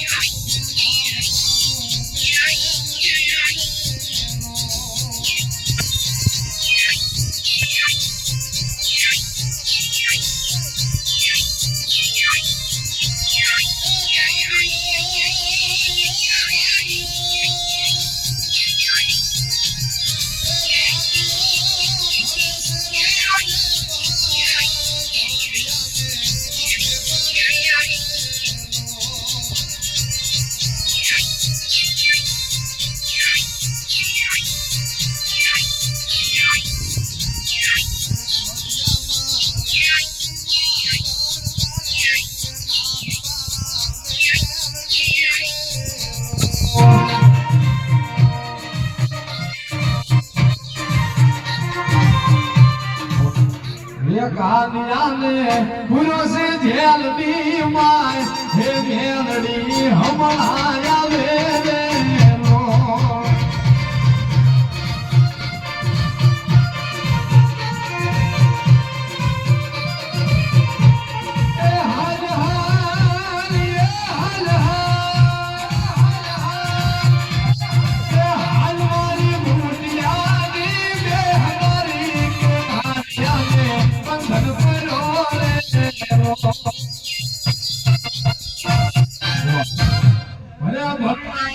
Yeah. કાનિયાને પુરુષ જેલની my હે મેલડી હમણાયા.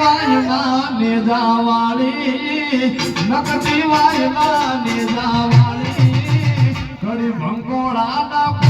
વાયના ને જાવાળી નકતી વાયના ને જાવાળી. ઘડી ભંગોળા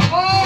favor.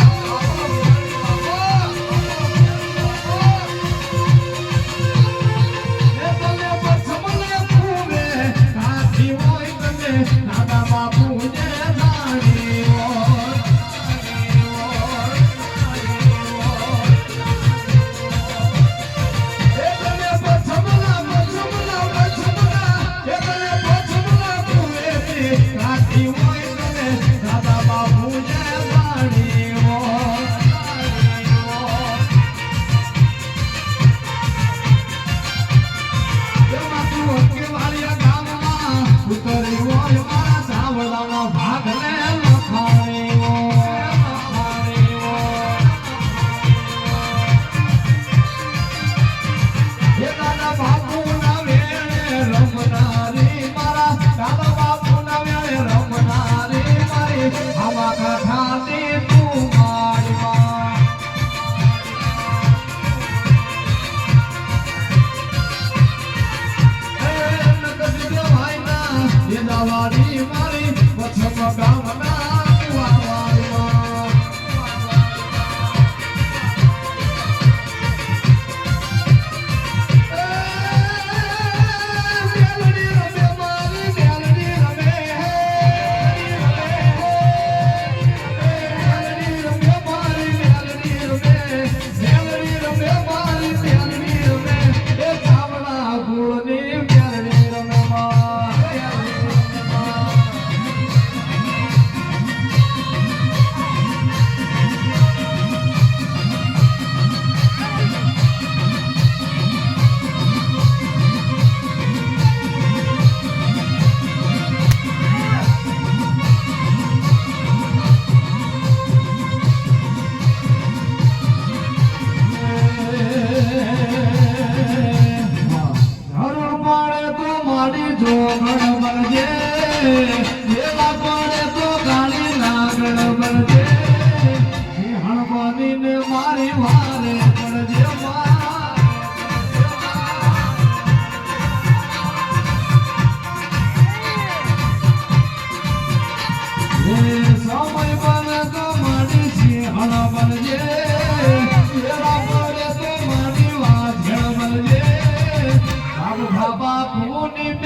মনে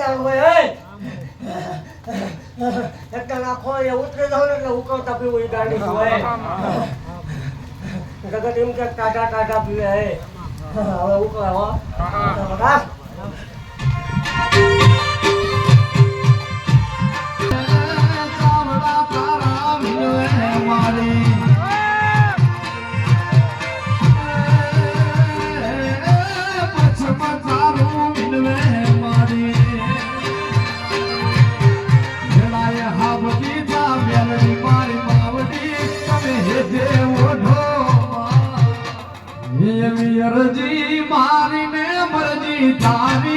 વધારે હોય એ! એટલે ના ખોળે ઉતરી જાવ ને એટલે ઉકળતા પીવું એ ગાડી હોય એ. જગત એમ કે કાઢા કાઢા પીવે એ હવે ઉકળે એવી અરજી મારી ને મરજી તારી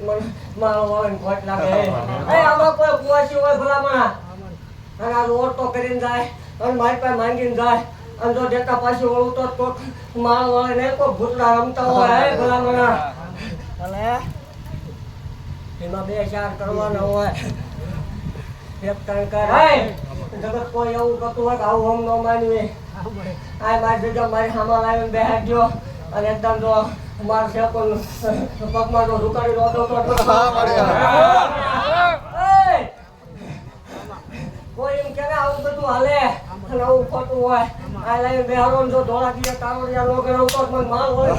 પાછું વળું ને તે દીત મને મારો વાળીને ખોટ લાગે. એ આમાં કોઈ કુવાસી હોય ભલામણા. અને આ રોડ તો કરીને જાય અને મારી પાસે માંગીને જાય. અને જો ડેકા પાછું વળું તો કોક મારો વાળીને કોઈ ભૂતડા રમતા હોય હે ભલામણા. ભલે. એમાં બે ચાર કરવાના હોય. એક ત્રણ કર. જગત કોઈ એવું કરતું હોય કે આવું હમ ન માનવી આ મારી જગ્યા મારી સામા લાવીને બેહાડજો. અને એકદમ જો માર છે પણ પગમાં તો કોઈ એમ કે આવું બધું હાલે. અને આવું ખોટું હોય. આ બેહાડો ને જો ધોળા દીએ કાવડિયા નો તો મને માલ હોય.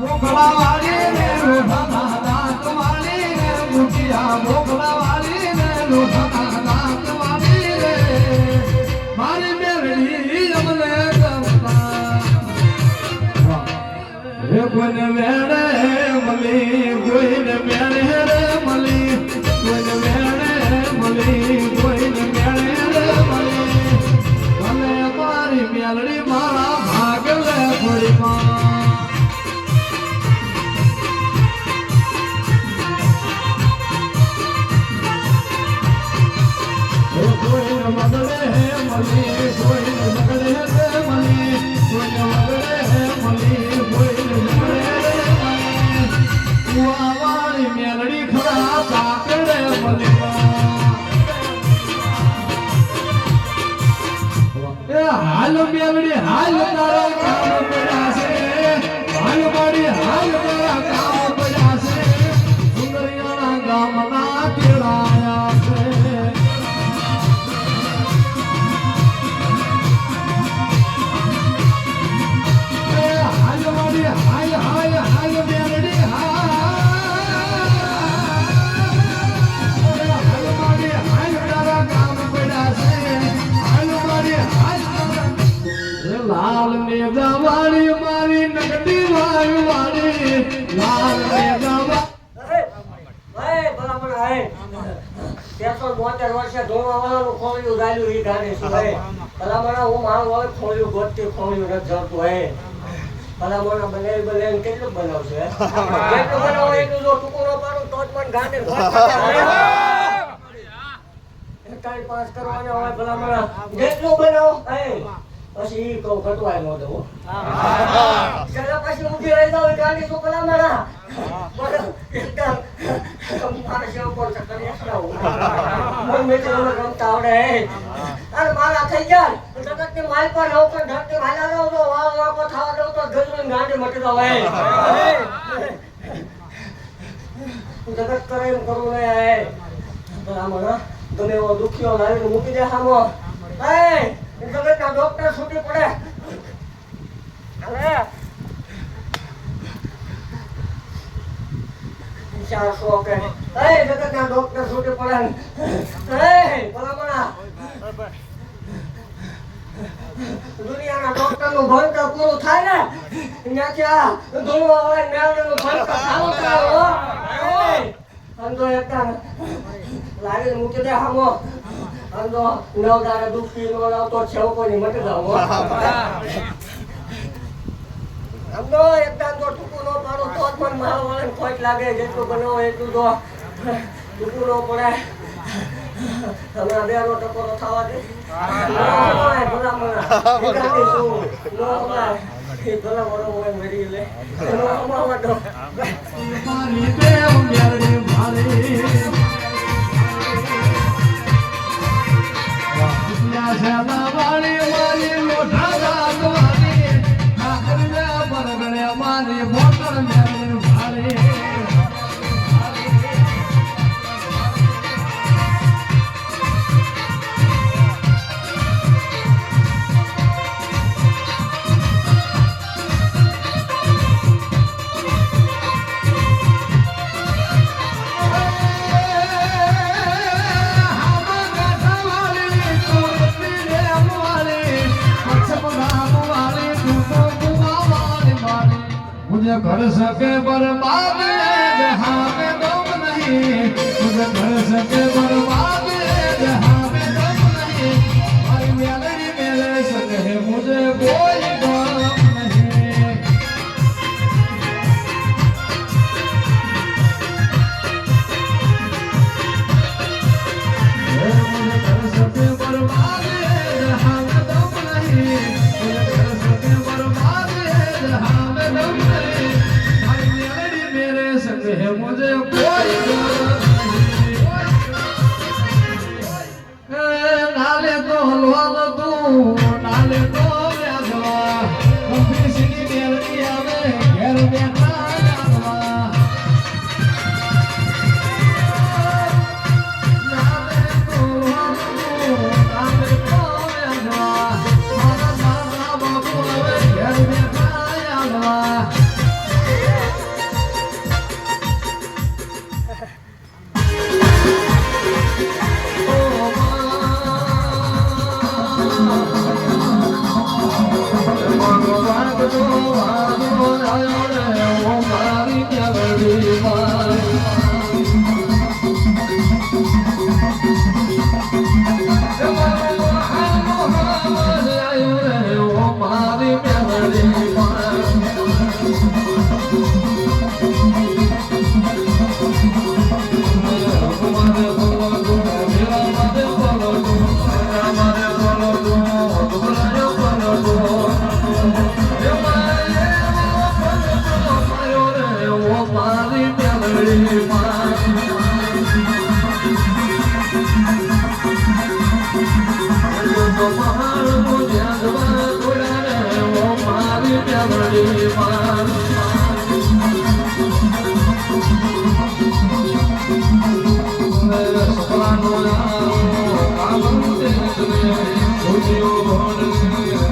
મોકળા વાળી ને લોઢાના દાંત વાળી ને મુઠિયા મોકળા વાળી ને લોઢાના એ કોઈને મેળે મળી ગાડી શું હે ભલામણા હું મારું હોય ખોળ્યું ગોતથી ખોળ્યું નથી જડતું હે ભલામણા બનાવી બનાવીને કેટલું બનાવશે હે? કેટલું બનાવો એટલું જો ટુકડો ન પાડું તો જ મને ગાને ટાઈમ પાસ કરવાનો હોય ભલામણા. જેટલું બનાવો હે? પછી ઈ કહું કટવાય નો દઉં ચાલો પછી ઊભી રહી જાવ ગાડી શું ભલામણા? મારા જેવો પણ ચક્કર એકલાવું. મન મિત્રોને ગમતા આવડે હે. અને મારા થઈ જાય. જગતની માલ પર રહું પણ ધરતી હાલા રહો તો વાવ વાપો થવા દઉં તો ગજની ગાંડી મટી દો ભાઈ જગત કરે એમ કરવું નહીં હે. ભલામણા ગમે એવો દુખ્યો લાવીને મૂકી દે સામો જગતના ડોક્ટર છૂટી પડે. કે? જગતના ડોક્ટર છૂટી પડે. ભલામણા. દુનિયાના પૂરું થાય ને વાળા ભણતર નો લાવતો છેવ એકદમ જો ટૂંકું ન પાડું, તો પણ મારો વાળાને ખોટ લાગે, જેટલું બનાવો એટલું તો હમણાં બે નો ટકોરો થવા દે. ના હોય, ભલા મણા. सके बर्बाद जहाँ में दम नहीं मुझे घर सके 我这过一。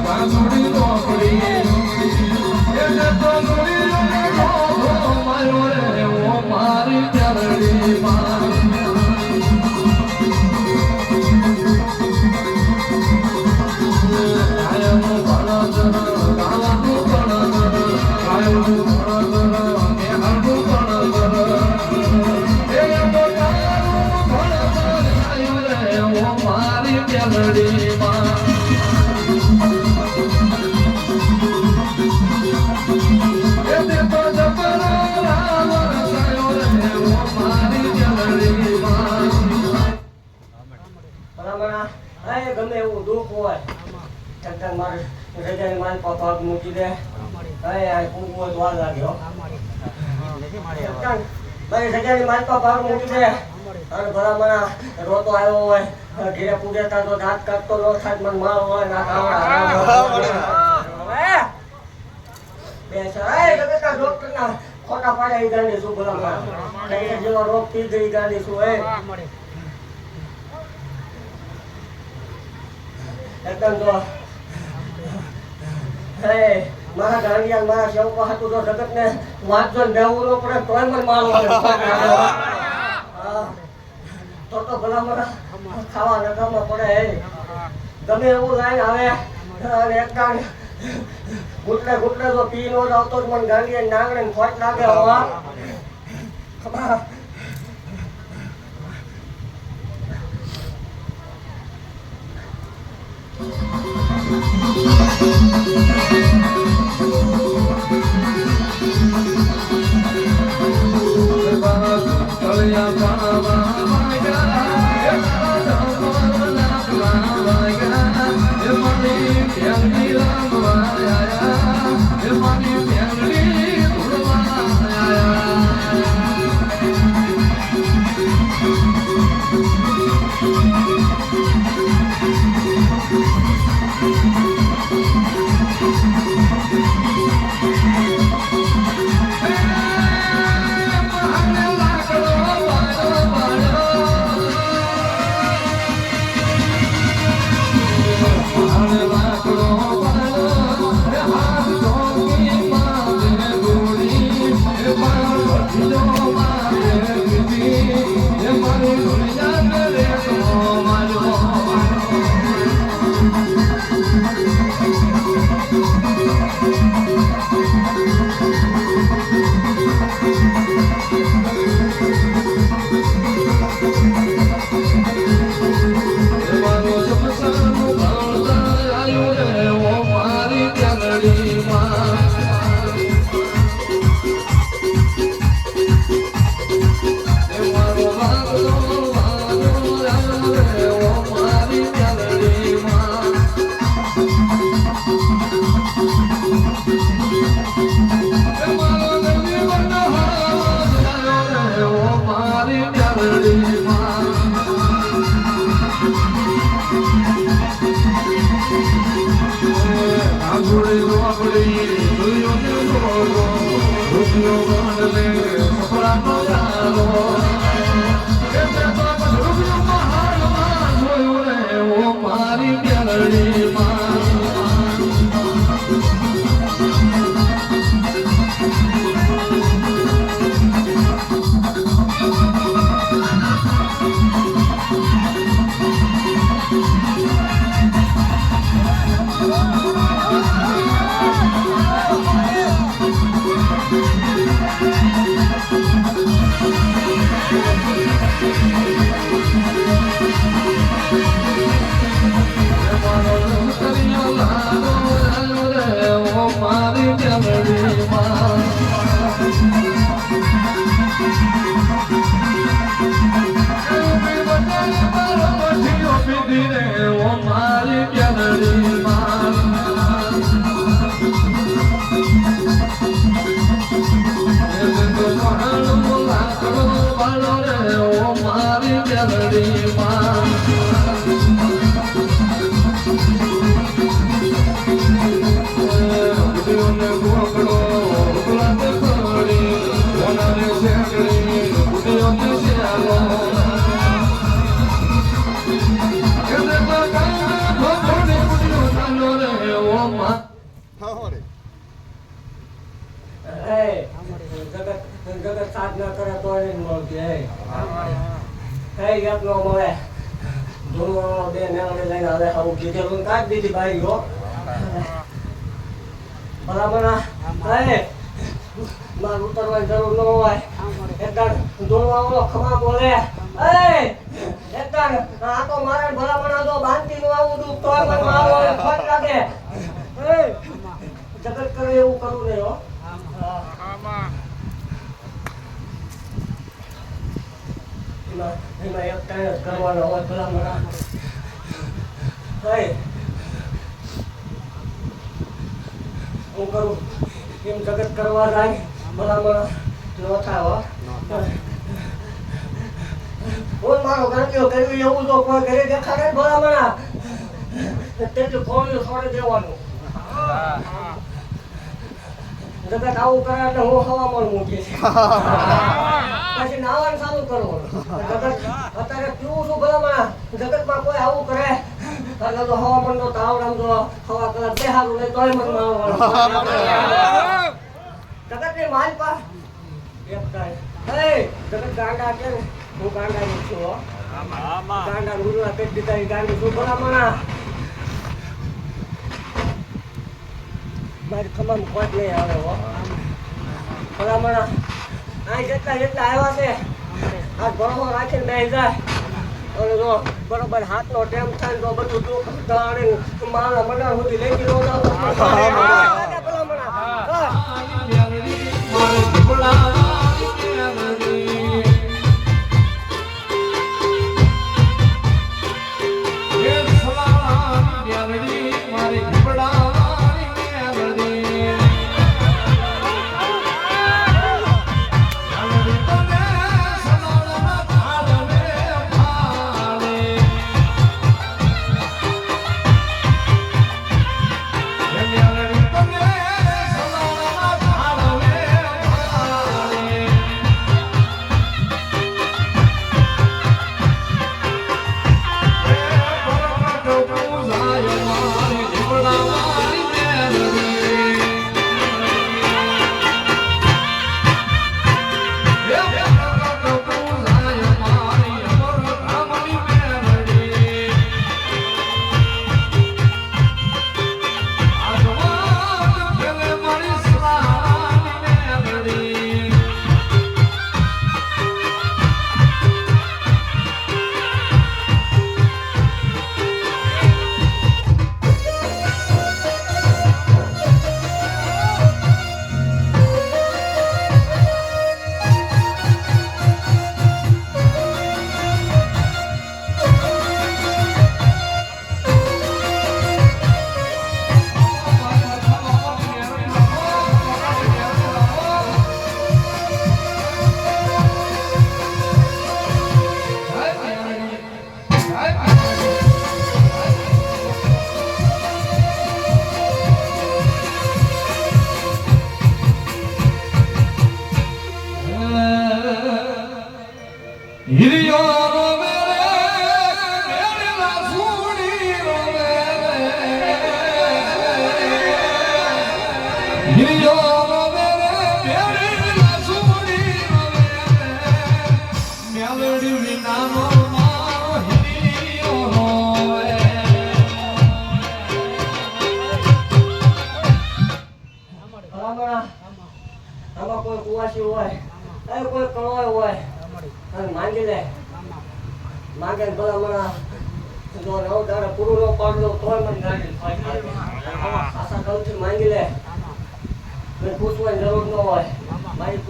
મારી મારી પાસે મૂકી દે. એ આ કૂકુ હોય તો વાર લાગે હો. છતાં મારી રજાની મારી પાસે મૂકી દે. અને ભલામણા રોતો આવ્યો હોય. ઘેરે પૂજે તા તો દાંત કાઢતો ન થાય મને મારો હોય ના ખાવા બે સરાય જગતના ડોક્ટરના ખોટા પાડ્યા ઈ ગાંડી શું ભલામણા જેવો રોગ પી ગઈ ગાંડી શું એ એકદમ તો હે મારા ગાંડિયા મારા સેવકો હતું તો જગત ને વાંચો ને બેવું પડે તોય મને મારો તો તો ભલા મારા ખાવા નકામા પડે ગમે એવું લાઈન આવે એક ગાંડ ગુટલે ગુટલે તો પી નો આવતો જ મને ગાંડિયા નાંગણે ને ખોટ લાગે હવા ખબર મારી જગત સાધના કરે તો એ ન મળતી કઈ ગપ ન મળે. ધૂનો બે નેવડે લઈને હવે આવું કીધેલું કાંઈ દીધી ભાઈ ગયો બરાબર હા માર ઉતરવાની જરૂર ન હોય. એકદમ ધૂળવાળો ખમા બોલે. એ આ તો મારે ભલામણા તો બાંધી નું આવું જગત કરે એવું કરવું નહીં એમાં એમાં એક ટાઈમ જ કરવાનો હોય, ભલામણ રાખો હું કરું? એમ જગત કરવા લાગે ભલામણ ન. થાવા, હું. મારો ગરમીઓ કર્યું, એવું તો કોઈ ઘરે દેખાડે ભલામણા તેથી કોણ છોડી દેવાનું. હા. જગત આવું કરે એટલે હું હવામાન મૂકી પછી નાવાનું ચાલુ કરવું જગત અત્યારે પીવું છું ભલામણ? જગતમાં કોઈ આવું કરે? તો હવામાન નો તાવડામ તો હવા કલાક બે હારું નહીં તોય મને મારવાનું જગતની માલ પા હે ગાંડા છું ગાંડા ગુરુના પેટ દીધા ગાંડી છું ભલામણ. મારી ખમામ કોટ નહીં આવે હો. ભલામણ આ જેટલા જેટલા આવ્યા છે આ ભણો રાખીને બેસી જાય અને જો બરોબર હાથનો ટેમ થાય તો બધું દુઃખ ટાણી મારા મંડળ સુધી લઈ ગયો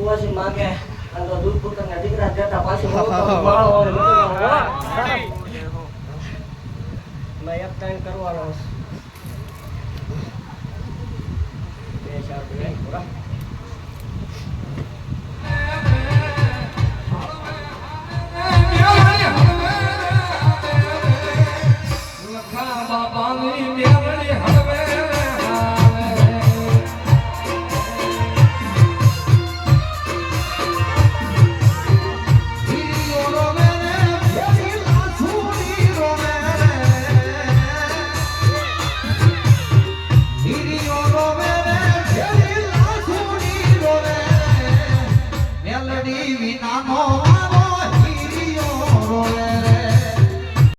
મારી કુવાસી માંગે અને તો દૂધ પુત્રના દીકરા જતા પાછી વહુ માળો હોય બધું હોય. મેં એક ટાઈમ કરવાનો છે. બે ચાર